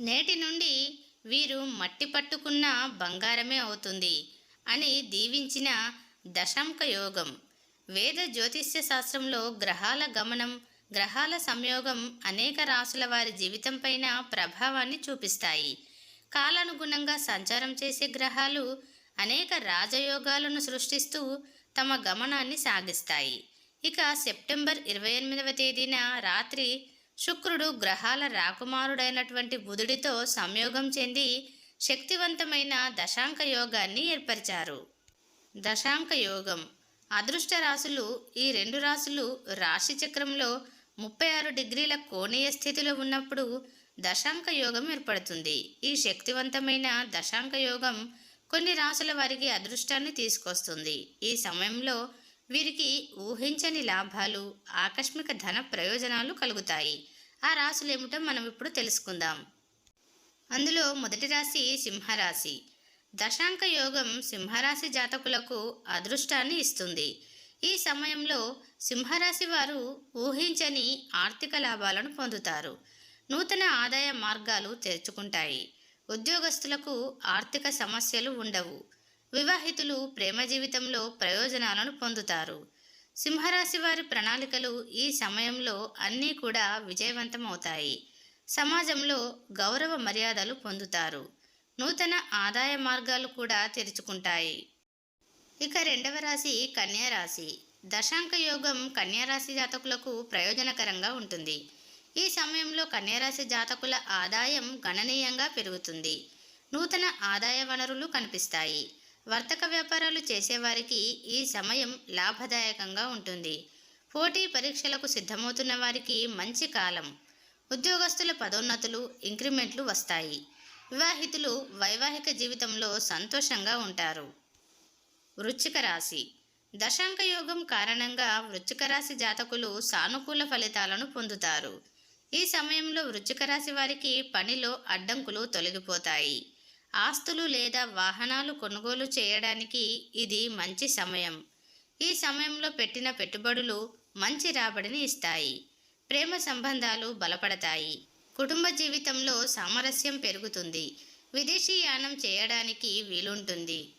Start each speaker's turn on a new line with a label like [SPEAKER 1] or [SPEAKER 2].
[SPEAKER 1] నేటి నుండి వీరు మట్టి పట్టుకున్న బంగారమే అవుతుంది అని దీవించిన దశాంక యోగం. వేద జ్యోతిష్య శాస్త్రంలో గ్రహాల గమనం గ్రహాల సంయోగం అనేక రాసుల వారి జీవితంపైన ప్రభావాన్ని చూపిస్తాయి. కాలానుగుణంగా సంచారం చేసే గ్రహాలు అనేక రాజయోగాలను సృష్టిస్తూ తమ గమనాన్ని సాగిస్తాయి. ఇక సెప్టెంబర్ ఇరవై ఎనిమిదవ తేదీన రాత్రి శుక్రుడు గ్రహాల రాకుమారుడైనటువంటి బుధుడితో సంయోగం చెంది శక్తివంతమైన దశాంక యోగాన్ని ఏర్పరిచారు. దశాంక యోగం. అదృష్ట రాశులు ఈ రెండు రాశులు రాశి చక్రంలో ముప్పై ఆరు డిగ్రీల కోణీయ స్థితిలో ఉన్నప్పుడు దశాంక యోగం ఏర్పడుతుంది. ఈ శక్తివంతమైన దశాంక యోగం కొన్ని రాసుల వారికి అదృష్టాన్ని తీసుకొస్తుంది. ఈ సమయంలో వీరికి ఊహించని లాభాలు ఆకస్మిక ధన ప్రయోజనాలు కలుగుతాయి. ఆ రాసులు ఏమిటో మనం ఇప్పుడు తెలుసుకుందాం. అందులో మొదటి రాశి సింహరాశి. దశాంక యోగం సింహరాశి జాతకులకు అదృష్టాన్ని ఇస్తుంది. ఈ సమయంలో సింహరాశి వారు ఊహించని ఆర్థిక లాభాలను పొందుతారు. నూతన ఆదాయ మార్గాలు తెరుచుకుంటాయి. ఉద్యోగస్తులకు ఆర్థిక సమస్యలు ఉండవు. వివాహితులు ప్రేమ జీవితంలో ప్రయోజనాలను పొందుతారు. సింహరాశి వారి ప్రణాళికలు ఈ సమయంలో అన్నీ కూడా విజయవంతమవుతాయి. సమాజంలో గౌరవ మర్యాదలు పొందుతారు. నూతన ఆదాయ మార్గాలు కూడా తెరుచుకుంటాయి. ఇక రెండవ రాశి కన్యారాశి దశాంక యోగం కన్యారాశి జాతకులకు ప్రయోజనకరంగా ఉంటుంది. ఈ సమయంలో కన్యారాశి జాతకుల ఆదాయం గణనీయంగా పెరుగుతుంది. నూతన ఆదాయ వనరులు కనిపిస్తాయి. వర్తక వ్యాపారాలు చేసేవారికి ఈ సమయం లాభదాయకంగా ఉంటుంది. పోటీ పరీక్షలకు సిద్ధమవుతున్న వారికి మంచి కాలం. ఉద్యోగస్తుల పదోన్నతులు ఇంక్రిమెంట్లు వస్తాయి. వివాహితులు వైవాహిక జీవితంలో సంతోషంగా ఉంటారు. వృచ్చిక రాశి. దశాంక యోగం కారణంగా వృచ్చిక రాశి జాతకులు సానుకూల ఫలితాలను పొందుతారు. ఈ సమయంలో వృచ్చిక రాశి వారికి పనిలో అడ్డంకులు తొలగిపోతాయి. ఆస్తులు లేదా వాహనాలు కొనుగోలు చేయడానికి ఇది మంచి సమయం. ఈ సమయంలో పెట్టిన పెట్టుబడులు మంచి రాబడిని ఇస్తాయి. ప్రేమ సంబంధాలు బలపడతాయి. కుటుంబ జీవితంలో సామరస్యం పెరుగుతుంది. విదేశీ యానం చేయడానికి వీలుంటుంది.